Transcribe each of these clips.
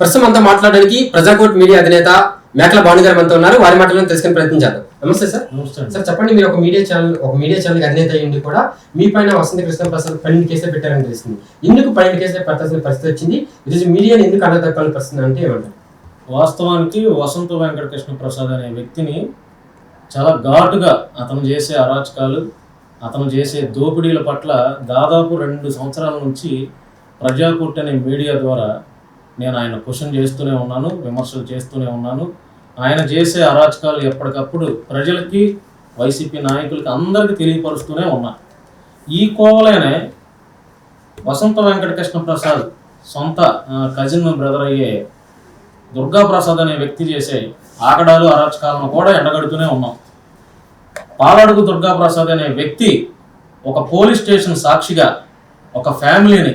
ప్రస్తుతం అంతా మాట్లాడడానికి ప్రజాకోట్ మీడియా అధినేత మేకల భాను గారు మనతో ఉన్నారు. వారి మాటలను తెలుసుకుని ప్రయత్నించారు నమస్తే సార్. నమస్తే అండి. సార్ చెప్పండి మీరు ఒక మీడియా ఛానల్ ఒక మీడియా ఛానల్ అధినేత అయ్యింది కూడా మీ పైన వసంత కృష్ణ ప్రసాద్ పన్నెండు కేసులు పెట్టారని తెలిసింది. ఎందుకు పన్నెండు కేసులు పెట్టాల్సిన పరిస్థితి వచ్చింది? ఈరోజు మీడియాని ఎందుకు అనదక్కాలని పరిస్థితి అంటే ఏమంటారు? వాస్తవానికి వసంత వెంకటకృష్ణ ప్రసాద్ అనే వ్యక్తిని చాలా ఘాటుగా అతను చేసే అరాచకాలు అతను చేసే దోపిడీల పట్ల దాదాపు రెండు సంవత్సరాల నుంచి ప్రజాకూట్ అనే మీడియా ద్వారా నేను ఆయన క్వశ్చన్ చేస్తూనే ఉన్నాను విమర్శలు చేస్తూనే ఉన్నాను. ఆయన చేసే అరాచకాలు ఎప్పటికప్పుడు ప్రజలకి వైసీపీ నాయకులకి అందరికీ తెలియపరుస్తూనే ఉన్నా. ఈ కోవలేనే వసంత వెంకటకృష్ణ ప్రసాద్ సొంత కజిన్ బ్రదర్ అయ్యే దుర్గా ప్రసాద్ అనే వ్యక్తి చేసే ఆకడాలు అరాచకాలను కూడా ఎండగడుతూనే ఉన్నాం. పాలడుగు దుర్గా ప్రసాద్ అనే వ్యక్తి ఒక పోలీస్ స్టేషన్ సాక్షిగా ఒక ఫ్యామిలీని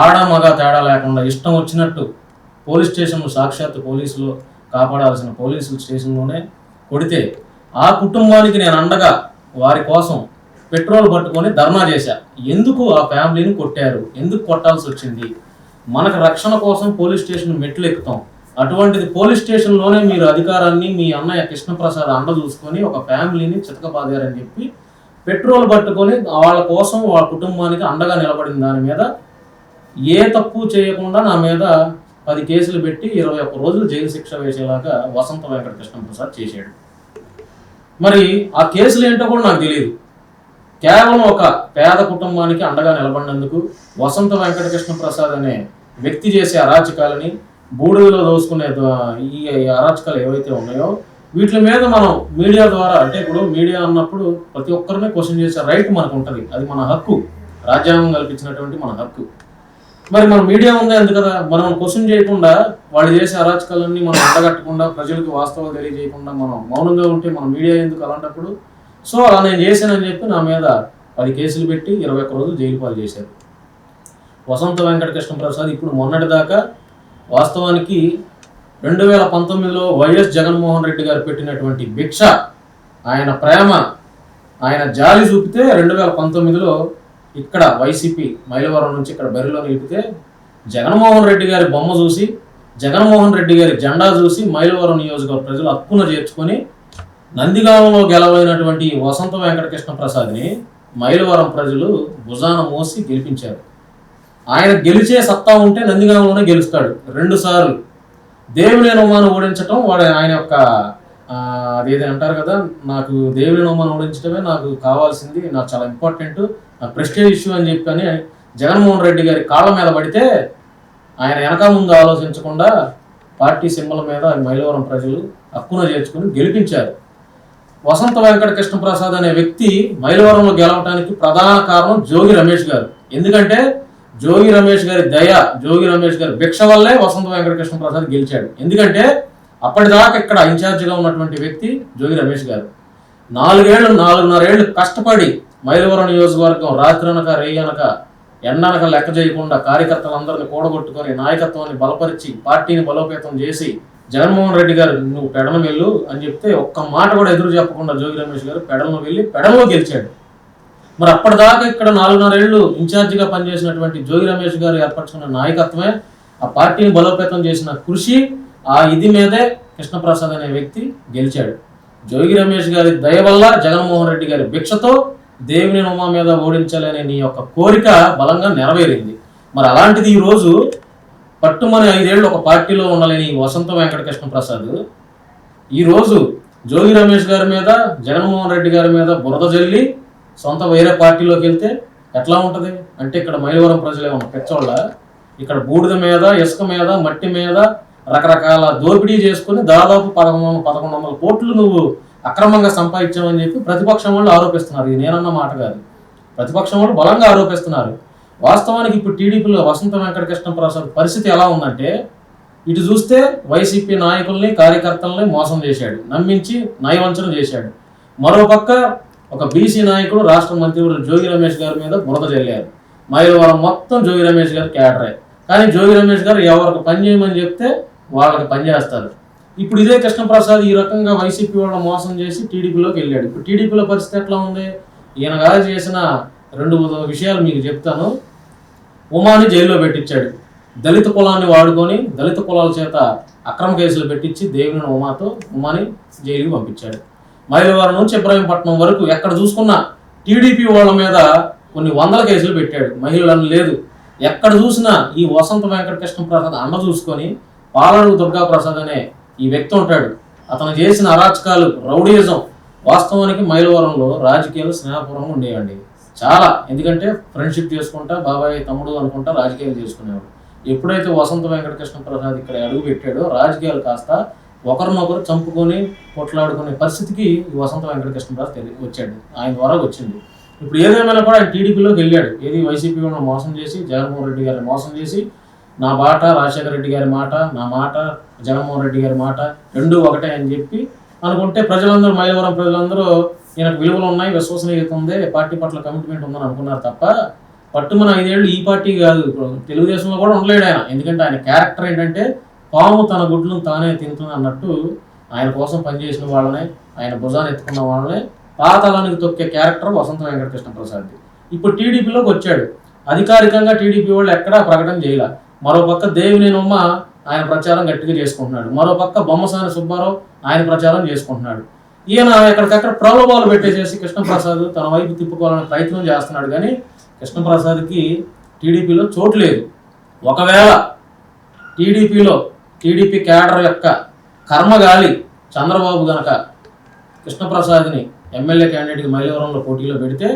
ఆడ మగ తేడా లేకుండా ఇష్టం వచ్చినట్టు పోలీస్ స్టేషన్ సాక్షాత్ పోలీసులు కాపాడాల్సిన పోలీసు స్టేషన్లోనే కొడితే ఆ కుటుంబానికి నేను అండగా వారి కోసం పెట్రోల్ పట్టుకొని ధర్నా చేశా. ఎందుకు ఆ ఫ్యామిలీని కొట్టారు? ఎందుకు కొట్టాల్సి వచ్చింది? మనకు రక్షణ కోసం పోలీస్ స్టేషన్ మెట్లు ఎక్కుతాం. అటువంటిది పోలీస్ స్టేషన్లోనే మీరు అధికారాన్ని మీ అన్నయ్య కృష్ణప్రసాద్ అండ చూసుకొని ఒక ఫ్యామిలీని చితకబాదారని చెప్పి పెట్రోల్ పట్టుకొని వాళ్ళ కోసం వాళ్ళ కుటుంబానికి అండగా నిలబడిన దాని మీద ఏ తప్పు చేయకుండా నా మీద పది కేసులు పెట్టి ఇరవై ఒక్క రోజులు జైలు శిక్ష వేసేలాగా వసంత వెంకట కృష్ణప్రసాద్ చేశాడు. మరి ఆ కేసులు ఏంటో కూడా నాకు తెలియదు కేవలం ఒక పేద కుటుంబానికి అండగా నిలబడినందుకు వసంత వెంకటకృష్ణ ప్రసాద్ అనే వ్యక్తి చేసే అరాచకాలని బూడిదలో దోసుకునే ఈ అరాచకాలు ఏవైతే ఉన్నాయో వీటి మీద మనం మీడియా ద్వారా అంటే ఇప్పుడు మీడియా అన్నప్పుడు ప్రతి ఒక్కరిని క్వశ్చన్ చేసే రైట్ మనకు ఉంటుంది. అది మన హక్కు. రాజ్యాంగం కల్పించినటువంటి మన హక్కు. మరి మన మీడియా ఉంది ఎందుకు కదా మనం క్వశ్చన్ చేయకుండా వాళ్ళు చేసే అరాచకాలన్నీ మనం అండగట్టకుండా ప్రజలకు వాస్తవాలు తెలియజేయకుండా మనం మౌనంగా ఉంటే మన మీడియా ఎందుకు అలాంటప్పుడు? సో అలా నేను చేశానని చెప్పి నా మీద పది కేసులు పెట్టి ఇరవై ఒక్క రోజులు జైలు పాలు చేశారు. వసంత వెంకటకృష్ణ ప్రసాద్ ఇప్పుడు మొన్నటి దాకా వాస్తవానికి రెండు వేల పంతొమ్మిదిలో వైఎస్ జగన్మోహన్ రెడ్డి గారు పెట్టినటువంటి భిక్ష ఆయన ప్రేమ ఆయన జాలి చూపితే రెండు వేల పంతొమ్మిదిలో ఇక్కడ వైసీపీ మైలవరం నుంచి ఇక్కడ బరిలో నిలిపితే జగన్మోహన్ రెడ్డి గారి బొమ్మ చూసి జగన్మోహన్ రెడ్డి గారి జెండా చూసి మైలవరం నియోజకవర్గ ప్రజలు అక్కున చేర్చుకొని నందిగామంలో గెలవైనటువంటి వసంత వెంకటకృష్ణ ప్రసాద్ని మైలవరం ప్రజలు భుజాన మోసి గెలిపించారు. ఆయన గెలిచే సత్తా ఉంటే నందిగామంలోనే గెలుస్తాడు. రెండు సార్లు. దేవుని నోమాను ఓడించటం వాడు ఆయన యొక్క అది అదేది అంటారు కదా నాకు దేవుని నోమాను ఓడించడమే నాకు కావాల్సింది నాకు చాలా ఇంపార్టెంట్ ప్రెస్టేజ్ ఇష్యూ అని చెప్పని జగన్మోహన్ రెడ్డి గారి కాళ్ళ మీద పడితే ఆయన వెనక ముందు ఆలోచించకుండా పార్టీ సింబల్ మీద మైలవరం ప్రజలు హక్కున చేర్చుకుని గెలిపించారు. వసంత వెంకట కృష్ణ ప్రసాద్ అనే వ్యక్తి మైలవరంలో గెలవడానికి ప్రధాన కారణం జోగి రమేష్ గారు. ఎందుకంటే జోగి రమేష్ గారి దయ జోగి రమేష్ గారి భిక్ష వల్లే వసంత వెంకట కృష్ణ ప్రసాద్ గెలిచాడు. ఎందుకంటే అప్పటిదాకా ఇక్కడ ఇన్ఛార్జిగా ఉన్నటువంటి వ్యక్తి జోగి రమేష్ గారు. నాలుగేళ్ళు నాలుగున్నరేళ్ళు కష్టపడి మైలవరం నియోజకవర్గం రాత్రనక రేయనక ఎండనక లెక్క చేయకుండా కార్యకర్తలందరినీ కూడగొట్టుకొని నాయకత్వాన్ని బలపరిచి పార్టీని బలోపేతం చేసి జగన్మోహన్ రెడ్డి గారు నువ్వు పెడన వెళ్ళు అని చెప్తే ఒక్క మాట కూడా ఎదురు చెప్పకుండా జోగి రమేష్ గారు పెడలను వెళ్ళి పెడలో గెలిచాడు. మరి అప్పటిదాకా ఇక్కడ నాలుగున్నరేళ్ళు ఇన్ఛార్జిగా పనిచేసినటువంటి జోగి రమేష్ గారు ఏర్పరచుకున్న నాయకత్వమే. ఆ పార్టీని బలోపేతం చేసిన కృషి ఆ ఇది మీదే కృష్ణప్రసాద్ అనే వ్యక్తి గెలిచాడు. జోగి రమేష్ గారి దయ వల్ల జగన్మోహన్ రెడ్డి గారి భిక్షతో దేవుని ఉమా మీద ఓడించాలనే నీ యొక్క కోరిక బలంగా నెరవేరింది. మరి అలాంటిది ఈ రోజు పట్టుమని ఐదేళ్ళు ఒక పార్టీలో ఉండలేని ఈ వసంత వెంకటకృష్ణ ప్రసాద్ ఈరోజు జోగి రమేష్ గారి మీద జగన్మోహన్ రెడ్డి గారి మీద బురద జల్లి సొంత వేరే పార్టీలోకి వెళ్తే ఎట్లా ఉంటుంది? అంటే ఇక్కడ మైలవరం ప్రజలు ఏమన్నా పెచ్చోళ్ళ? ఇక్కడ బూడిద మీద ఇసుక మీద మట్టి మీద రకరకాల దోపిడీ చేసుకుని దాదాపు పదకొండు పదకొండు వందల కోట్లు నువ్వు అక్రమంగా సంపాదించామని చెప్పి ప్రతిపక్షం వాళ్ళు ఆరోపిస్తున్నారు. ఇది నేనన్న మాట కాదు. ప్రతిపక్షం వాళ్ళు బలంగా ఆరోపిస్తున్నారు. వాస్తవానికి ఇప్పుడు టీడీపీలో వసంత వెంకటకృష్ణ ప్రసాద్ పరిస్థితి ఎలా ఉందంటే ఇటు చూస్తే వైసీపీ నాయకుల్ని కార్యకర్తల్ని మోసం చేశాడు. నమ్మించి నయవంచన చేశాడు. మరోపక్క ఒక బీసీ నాయకుడు రాష్ట్ర మంత్రివర్యులు జోగి రమేష్ గారి మీద బురద జల్లారు. మైలవరం మొత్తం జోగి రమేష్ గారు క్యాడరే. కానీ జోగి రమేష్ గారు ఎవరికి పని చేయమని చెప్తే వాళ్ళకి పని చేస్తారు. ఇప్పుడు ఇదే కృష్ణప్రసాద్ ఈ రకంగా వైసీపీ వాళ్ళని మోసం చేసి టీడీపీలోకి వెళ్ళాడు. ఇప్పుడు టీడీపీలో పరిస్థితి ఎట్లా ఉంది? ఈయన గారు చేసిన రెండు విషయాలు మీకు చెప్తాను. ఉమాని జైల్లో పెట్టించాడు. దళిత కులాన్ని వాడుకొని దళిత కులాల చేత అక్రమ కేసులు పెట్టించి దేవుని ఉమాతో ఉమాని జైలుకి పంపించాడు. మైలవరం నుంచి ఇబ్రాహీంపట్నం వరకు ఎక్కడ చూసుకున్నా టీడీపీ వాళ్ళ మీద కొన్ని వందల కేసులు పెట్టాడు. మహిళలను లేదు. ఎక్కడ చూసినా ఈ వసంత వెంకటకృష్ణ ప్రసాద్ అన్న చూసుకొని పాలరు దుర్గా ప్రసాద్ అనే ఈ వ్యక్తి ఉంటాడు. అతను చేసిన అరాచకాలు రౌడీయిజం వాస్తవానికి మైలవరంలో రాజకీయాలు స్నేహపూర్వంగా ఉండేవండి. చాలా. ఎందుకంటే ఫ్రెండ్షిప్ చేసుకుంటా బాబాయ్ తమ్ముడు అనుకుంటా రాజకీయాలు చేసుకునేవాడు. ఎప్పుడైతే వసంత వెంకటకృష్ణ ప్రసాద్ ఇక్కడ అడుగు పెట్టాడో రాజకీయాలు కాస్త ఒకరినొకరు చంపుకొని కొట్లాడుకునే పరిస్థితికి ఈ వసంత వెంకటకృష్ణ ప్రసాద్ తెలి- వచ్చాడు. ఆయన ద్వారా వచ్చింది. ఇప్పుడు ఏదేమైనా కూడా ఆయన టీడీపీలోకి వెళ్ళాడు. ఏది వైసీపీ వాళ్ళని మోసం చేసి జగన్మోహన్ రెడ్డి గారిని మోసం చేసి నా మాట రాజశేఖర రెడ్డి గారి మాట నా మాట జగన్మోహన్ రెడ్డి గారి మాట రెండు ఒకటే అని చెప్పి అనుకుంటే ప్రజలందరూ మైలవరం ప్రజలందరూ ఈయనకు విలువలు ఉన్నాయి విశ్వసనీయత ఉంది పార్టీ పట్ల కమిట్మెంట్ ఉందని అనుకున్నారు తప్ప పట్టుమన ఐదేళ్ళు ఈ పార్టీ కాదు. ఇప్పుడు తెలుగుదేశంలో కూడా ఉండలేడు ఆయన. ఎందుకంటే ఆయన క్యారెక్టర్ ఏంటంటే పాము తన గుడ్లను తానే తింటుంది అన్నట్టు ఆయన కోసం పనిచేసిన వాళ్ళనే ఆయన భుజాన్ని ఎత్తుకున్న వాళ్ళనే పాతాళానికి తొక్కే క్యారెక్టర్ వసంత వెంకటకృష్ణ ప్రసాద్ ఇప్పుడు టీడీపీలోకి వచ్చాడు. అధికారికంగా టీడీపీ వాళ్ళు ఎక్కడా ప్రకటన చేయలే. మరోపక్క దేవినేనమ్మ ఆయన ప్రచారం గట్టిగా చేసుకుంటున్నాడు. మరోపక్క బొమ్మసాని సుబ్బారావు ఆయన ప్రచారం చేసుకుంటున్నాడు. ఈయన ఎక్కడికక్కడ ప్రలోభాలు పెట్టేసేసి కృష్ణప్రసాద్ తన వైపు తిప్పుకోవాలని ప్రయత్నం చేస్తున్నాడు కానీ కృష్ణప్రసాద్కి టీడీపీలో చోటు లేదు. ఒకవేళ టీడీపీలో టీడీపీ క్యాడర్ యొక్క కర్మగాలి చంద్రబాబు గనక కృష్ణప్రసాద్ని ఎమ్మెల్యే క్యాండిడేట్కి మైలవరంలో పోటీలో పెడితే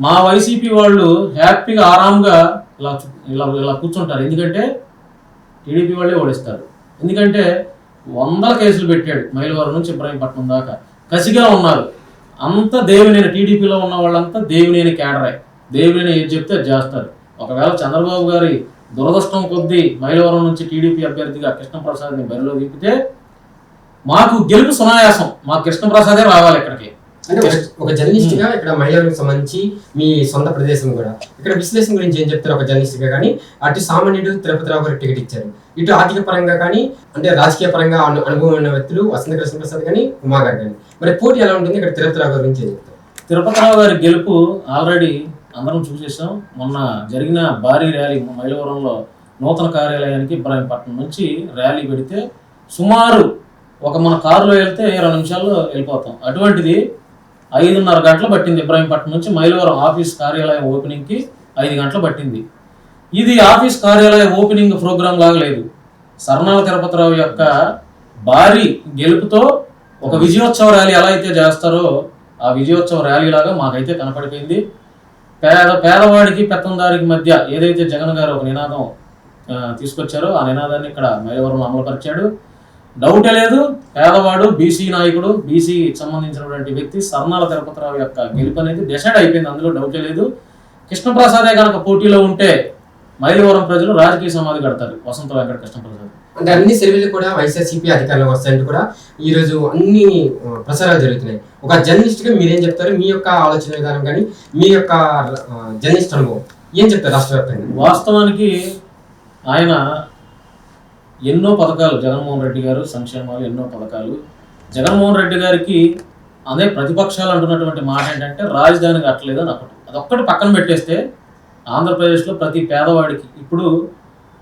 మా వైసీపీ వాళ్ళు హ్యాపీగా ఆరాంగా ఇలా ఇలా ఇలా కూర్చుంటారు. ఎందుకంటే టీడీపీ వాళ్ళే ఓడిస్తారు. ఎందుకంటే వందల కేసులు పెట్టాడు మైలవరం నుంచి ఇబ్రాహీంపట్నం దాకా. కసిగా ఉన్నారు. అంత దేవినేని టీడీపీలో ఉన్న వాళ్ళంతా దేవినేని కేడరే దేవినేని ఏది చెప్తే అది చేస్తారు. ఒకవేళ చంద్రబాబు గారి దురదృష్టం కొద్దీ మైలవరం నుంచి టీడీపీ అభ్యర్థిగా కృష్ణప్రసాద్ని బరిలో దింపితే మాకు గెలుపు సునాయాసం. మా కృష్ణప్రసాదే రావాలి ఇక్కడికి. అంటే ఒక- జర్నలిస్ట్గా ఇక్కడ మహిళలకు సంబంధించి మీ సొంత ప్రదేశం కూడా. ఇక్కడ విశ్లేషణ గురించి ఏం చెప్తారు ఒక జర్నలిస్ట్గా కానీ అటు సామాన్యుడు తిరుపతి రావు గారు టికెట్ ఇచ్చారు. ఇటు ఆర్థిక పరంగా కానీ అంటే రాజకీయ పరంగా అనుభవం ఉన్న వ్యక్తులు వసంత కృష్ణ ప్రసాద్ కానీ ఉమా గారు కానీ. మరి పోటీ ఎలా ఉంటుంది? ఇక్కడ తిరుపతి రావు గారి గురించి ఏం చెప్తారు? తిరుపతిరావు గారి గెలుపు ఆల్రెడీ అందరం చూసేసాం. మొన్న జరిగిన భారీ ర్యాలీ మైలవరంలో నూతన కార్యాలయానికి ఇబ్రాహీంపట్నం నుంచి ర్యాలీ పెడితే సుమారు ఒక మన కారులో వెళ్తే ఇరవై నిమిషాల్లో వెళ్ళిపోతాం. అటువంటిది ఐదున్నర గంటలు పట్టింది ఇబ్రాహీంపట్నం నుంచి మైలవరం ఆఫీస్ కార్యాలయం ఓపెనింగ్కి ఐదు గంటలు పట్టింది. ఇది ఆఫీస్ కార్యాలయ ఓపెనింగ్ ప్రోగ్రాం లాగా లేదు. సర్నాల తిరుపతిరావు యొక్క భారీ గెలుపుతో ఒక విజయోత్సవ ర్యాలీ ఎలా అయితే చేస్తారో ఆ విజయోత్సవ ర్యాలీ లాగా మాకైతే కనపడిపోయింది. పేద పేదవాడికి పెత్తందారికి మధ్య ఏదైతే జగన్ గారు ఒక నినాదం తీసుకొచ్చారో ఆ నినాదాన్ని ఇక్కడ మైలవరం అమలుపరిచాడు. డౌటే లేదు. పేదవాడు బీసీ నాయకుడు బీసీ సంబంధించినటువంటి వ్యక్తి సర్నాల తిరుపతిరావు యొక్క గెలుపు అనేది డిసైడ్ అయిపోయింది. అందులో డౌటే లేదు. కృష్ణప్రసాదే కనుక పోటీలో ఉంటే మైలవరం ప్రజలు రాజకీయ సమాధి కడతారు. వసంత వెంకట కృష్ణప్రసాద్. అంటే అన్ని సర్వేలు కూడా వైఎస్ఆర్సీపీ అధికారంలోకి వస్తాయంటూ కూడా ఈ రోజు అన్ని ప్రసారాలు జరుగుతున్నాయి. ఒక జర్నలిస్ట్గా మీరేం చెప్తారు? మీ యొక్క ఆలోచన విధానం కానీ మీ యొక్క జర్నలిస్ట్ అనుభవం ఏం చెప్తారు రాష్ట్ర వాస్తవానికి ఆయన ఎన్నో పథకాలు జగన్మోహన్ రెడ్డి గారు సంక్షేమాలు ఎన్నో పథకాలు. జగన్మోహన్ రెడ్డి గారికి అదే ప్రతిపక్షాలు అంటున్నటువంటి మాట ఏంటంటే రాజధాని కట్టలేదు అని ఒకటి. అదొక్కటి పక్కన పెట్టేస్తే ఆంధ్రప్రదేశ్లో ప్రతి పేదవాడికి ఇప్పుడు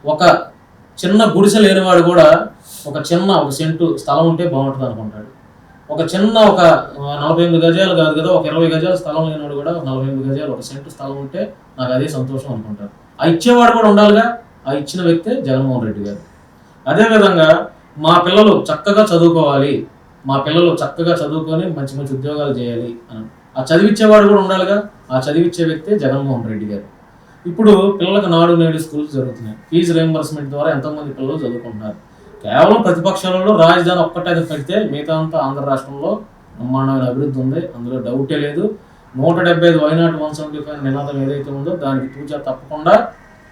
ఒక చిన్న గుడిసె లేనివాడు కూడా ఒక చిన్న ఒక సెంటు స్థలం ఉంటే బాగుంటుంది అనుకుంటాడు. ఒక చిన్న ఒక నలభై ఎనిమిది గజాలు కాదు కదా ఒక ఇరవై గజాల స్థలం లేనివాడు కూడా ఒక నలభై ఎనిమిది గజాలు ఒక సెంటు స్థలం ఉంటే నాకు అదే సంతోషం అనుకుంటారు ఆ ఇచ్చేవాడు కూడా ఉండాలిగా ఆ ఇచ్చిన వ్యక్తే జగన్మోహన్ రెడ్డి గారు. అదేవిధంగా మా పిల్లలు చక్కగా చదువుకోవాలి. మా పిల్లలు చక్కగా చదువుకొని మంచి మంచి ఉద్యోగాలు చేయాలి అని. ఆ చదివించేవాడు కూడా ఉండాలిగా. ఆ చదివిచ్చే వ్యక్తే జగన్మోహన్ రెడ్డి గారు. ఇప్పుడు పిల్లలకు నాడు నేడు స్కూల్స్ జరుగుతున్నాయి. ఫీజు రియంబర్స్మెంట్ ద్వారా ఎంతోమంది పిల్లలు చదువుకుంటున్నారు. కేవలం ప్రతిపక్షాలలో రాజధాని ఒక్కటే పెడితే మిగతా అంతా ఆంధ్ర రాష్ట్రంలో బ్రహ్మాండమైన అభివృద్ధి ఉంది. అందులో డౌటే లేదు. నూట డెబ్బై ఐదు వైనాట్ వన్ సెవెంటీ ఫైవ్ నినాదం ఏదైతే ఉందో దానికి తూచా తప్పకుండా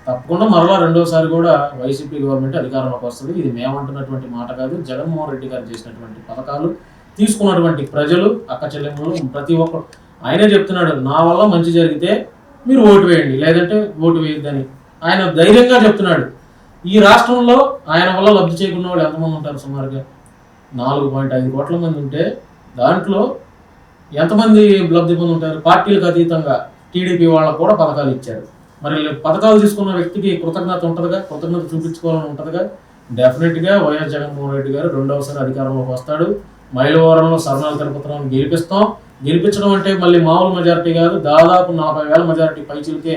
తప్పకుండా మరలా రెండోసారి కూడా వైసీపీ గవర్నమెంట్ అధికారంలోకి వస్తుంది. ఇది మేమంటున్నటువంటి మాట కాదు జగన్మోహన్ రెడ్డి గారు చేసినటువంటి పథకాలు తీసుకున్నటువంటి ప్రజలు అక్క చెల్లెమ్మలు ప్రతి ఒక్కరు. ఆయనే చెప్తున్నాడు నా వల్ల మంచి జరిగితే మీరు ఓటు వేయండి లేదంటే ఓటు వేయద్దని. ఆయన ధైర్యంగా చెప్తున్నాడు. ఈ రాష్ట్రంలో ఆయన వల్ల లబ్ధి చేయకున్న వాళ్ళు ఎంతమంది ఉంటారు సుమారుగా? నాలుగు పాయింట్ ఐదు కోట్ల మంది ఉంటే దాంట్లో ఎంతమంది లబ్ధి పొంది ఉంటారు పార్టీలకు అతీతంగా టీడీపీ వాళ్ళకు కూడా పథకాలు ఇచ్చారు. మరి పథకాలు తీసుకున్న వ్యక్తికి కృతజ్ఞత ఉంటుందిగా కృతజ్ఞత చూపించుకోవాలని ఉంటుందిగా. డెఫినెట్గా వైఎస్ జగన్మోహన్ రెడ్డి గారు రెండవసారి అధికారంలోకి వస్తాడు. మైలవరంలో సరణాల తిరుపతిరావుని గెలిపిస్తాం. గెలిపించడం అంటే మళ్ళీ మామూలు మెజారిటీ కాదు దాదాపు నలభై వేల మెజారిటీ పైచిలకే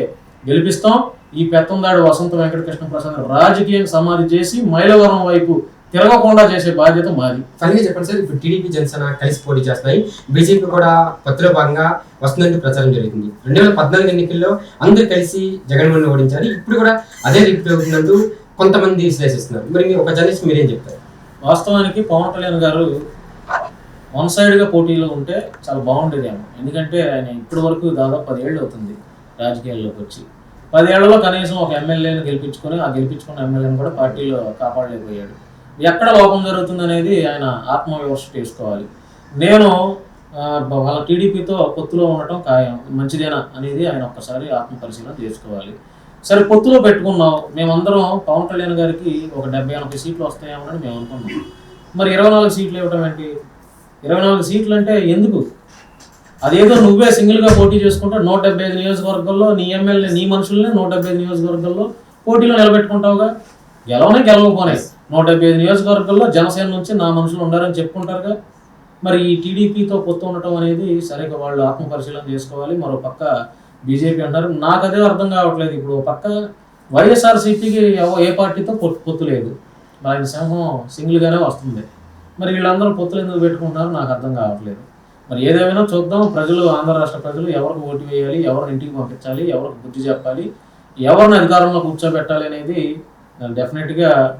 గెలిపిస్తాం. ఈ పెత్తందాడు వసంత వెంకటకృష్ణ ప్రసాద్ రాజకీయం సమాధి చేసి మైలవరం వైపు తిరగకుండా చేసే బాధ్యత మాది. ఫైనల్గా చెప్పండి సార్ ఇప్పుడు టీడీపీ జనసేన కలిసి పోటీ చేస్తున్నాయి. బీజేపీ కూడా పత్రిలో భాగంగా వస్తుందని ప్రచారం జరుగుతుంది. రెండు వేల పద్నాలుగు ఎన్నికల్లో అందరూ కలిసి జగన్మోహన్ ఓడించారు ఇప్పుడు కూడా అదే రిపీట్ అవుతుందంటూ కొంతమంది విశ్లేషిస్తున్నారు. మరి ఒక జర్నలిస్ట్ మీరేం చెప్తారు? వాస్తవానికి పవన్ కళ్యాణ్ గారు వన్ సైడ్గా పోటీలో ఉంటే చాలా బాగుండేదేమో. ఎందుకంటే ఆయన ఇప్పటి వరకు దాదాపు పదేళ్ళు అవుతుంది రాజకీయాల్లోకి వచ్చి. పదేళ్ళలో కనీసం ఒక ఎమ్మెల్యేని గెలిపించుకొని ఆ గెలిపించుకున్న ఎమ్మెల్యేని కూడా పార్టీలో కాపాడలేకపోయాడు. ఎక్కడ లోపం జరుగుతుంది అనేది ఆయన ఆత్మవిమర్శ చేసుకోవాలి. నేను వాళ్ళ టీడీపీతో పొత్తులో ఉండటం ఖాయం. మంచిదేనా అనేది ఆయన ఒక్కసారి ఆత్మ పరిశీలన చేసుకోవాలి. సరే పొత్తులో పెట్టుకున్నాం. మేమందరం పవన్ కళ్యాణ్ గారికి ఒక డెబ్బై ఎనభై సీట్లు వస్తాయేమోనని మేము అనుకున్నాం. మరి ఇరవై నాలుగు సీట్లు ఇవ్వడం ఏంటి? ఇరవై నాలుగు సీట్లు అంటే ఎందుకు? అదేదో నువ్వే సింగిల్గా పోటీ చేసుకుంటే నూట డెబ్బై ఐదు నియోజకవర్గాల్లో నీ ఎమ్మెల్యే నీ మనుషుల్ని నూట డెబ్బై ఐదు నియోజకవర్గాల్లో పోటీలో నిలబెట్టుకుంటావుగా? గెలవనే గెలవకపోనే. నూట డెబ్బై ఐదు నియోజకవర్గాల్లో జనసేన నుంచి నా మనుషులు ఉండారని చెప్పుకుంటారుగా మరి ఈ టీడీపీతో పొత్తు ఉండటం అనేది సరిగ్గా వాళ్ళు ఆత్మపరిశీలన చేసుకోవాలి. మరో పక్క బీజేపీ అంటారు. నాకు అదే అర్థం కావట్లేదు. ఇప్పుడు పక్క వైఎస్ఆర్సీపీకి ఎవ- ఏ పార్టీతో పొత్తు పొత్తు లేదు. ఆయన సింహం సింగిల్గానే వస్తుంది. మరి వీళ్ళందరూ పొత్తులు ఎందుకు పెట్టుకుంటున్నారో? నాకు అర్థం కావట్లేదు. మరి ఏదేమైనా చూద్దాం. ప్రజలు ఆంధ్ర రాష్ట్ర ప్రజలు ఎవరికి ఓటు వేయాలి? ఎవరిని ఇంటికి పంపించాలి? ఎవరికి బుద్ధి చెప్పాలి? ఎవరిని అధికారంలో కూర్చోబెట్టాలి అనేది డెఫినెట్గా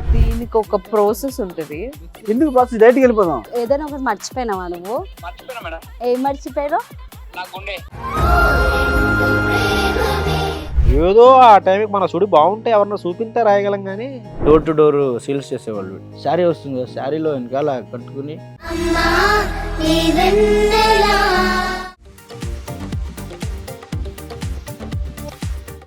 దీనికి ఒక ప్రాసెస్ ఉంటుంది. ఎందుకు ప్రాసెస్ డైరెక్ట్కి వెళ్ళిపోదాం. ఏదైనా ఒకటి మర్చిపోయినావా నువ్వు? ఏం మర్చిపోయావు ఏదో ఆ టైంకి మన సుడి బాగుంటే ఎవరన్నా చూపింటే రాయగలం కానీ డోర్ టు డోర్ సేల్స్ చేసేవాళ్ళు. శారీ వస్తుంది కదా శారీలో వెనకాల కట్టుకుని. అమ్మా నీ వెన్నెలా?